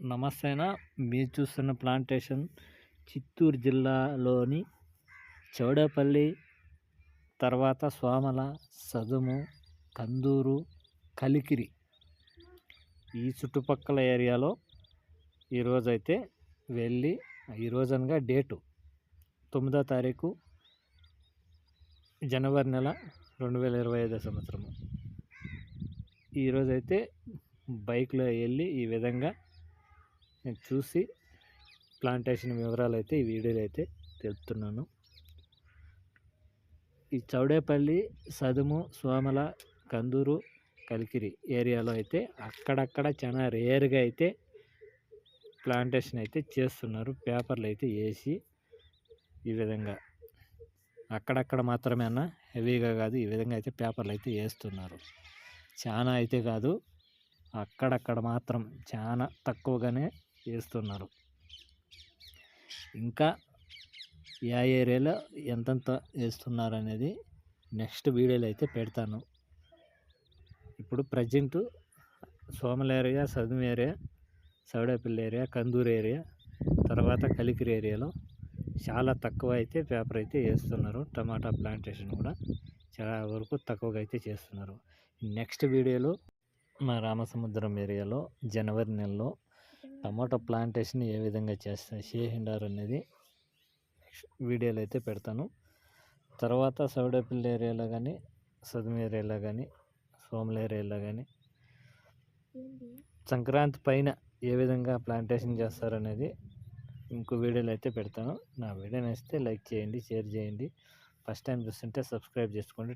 నమస్తేనా. మీరు చూస్తున్న ప్లాంటేషన్ చిత్తూరు జిల్లాలోని చౌడపల్లి తర్వాత సోమల సదుము కందూరు కలికిరి ఈ చుట్టుపక్కల ఏరియాలో ఈరోజైతే వెళ్ళి ఈరోజు అనగా డేటు తొమ్మిదో తారీఖు జనవరి నెల రెండు వేల ఇరవై ఐదో సంవత్సరము. ఈరోజైతే బైక్లో వెళ్ళి ఈ విధంగా చూసి ప్లాంటేషన్ వివరాలు అయితే ఈ వీడియోలో అయితే తెలుపుతున్నాను. ఈ చౌడేపల్లి సదుము సోమల కందూరు కలికిరి ఏరియాలో అయితే అక్కడక్కడ చాలా రేర్గా అయితే ప్లాంటేషన్ అయితే చేస్తున్నారు. పేపర్లు అయితే వేసి ఈ విధంగా. అక్కడక్కడ మాత్రమే అన్న హెవీగా కాదు ఈ విధంగా అయితే పేపర్లు అయితే వేస్తున్నారు. చాలా అయితే కాదు అక్కడక్కడ మాత్రం చాలా తక్కువగానే వేస్తున్నారు ఇంకా ఏ ఏరియాలో ఎంతెంత వేస్తున్నారు అనేది నెక్స్ట్ వీడియోలో అయితే పెడతాను. ఇప్పుడు present Somala area Sadum area Sowdepalli area Kandur area తర్వాత కలికిరి ఏరియాలో చాలా తక్కువ అయితే పేపర్ అయితే వేస్తున్నారు. టమాటా ప్లాంటేషన్ కూడా చాలా వరకు తక్కువగా అయితే చేస్తున్నారు. నెక్స్ట్ వీడియోలో మా రామసముద్రం ఏరియాలో జనవరి నెలలో టమాటో ప్లాంటేషన్ ఏ విధంగా చేస్తా చేసిండారు అనేది వీడియోలు అయితే పెడతాను. తర్వాత సౌడేపల్లి ఏరియాలో కానీ సదుము ఏరియాలో కానీ సోమల ఏరియాలో కానీ సంక్రాంతి పైన ఏ విధంగా ప్లాంటేషన్ చేస్తారనేది ఇంకో వీడియోలు అయితే పెడతాను. నా వీడియో నచ్చితే లైక్ చేయండి షేర్ చేయండి. ఫస్ట్ టైం చూస్తుంటే సబ్స్క్రైబ్ చేసుకోండి.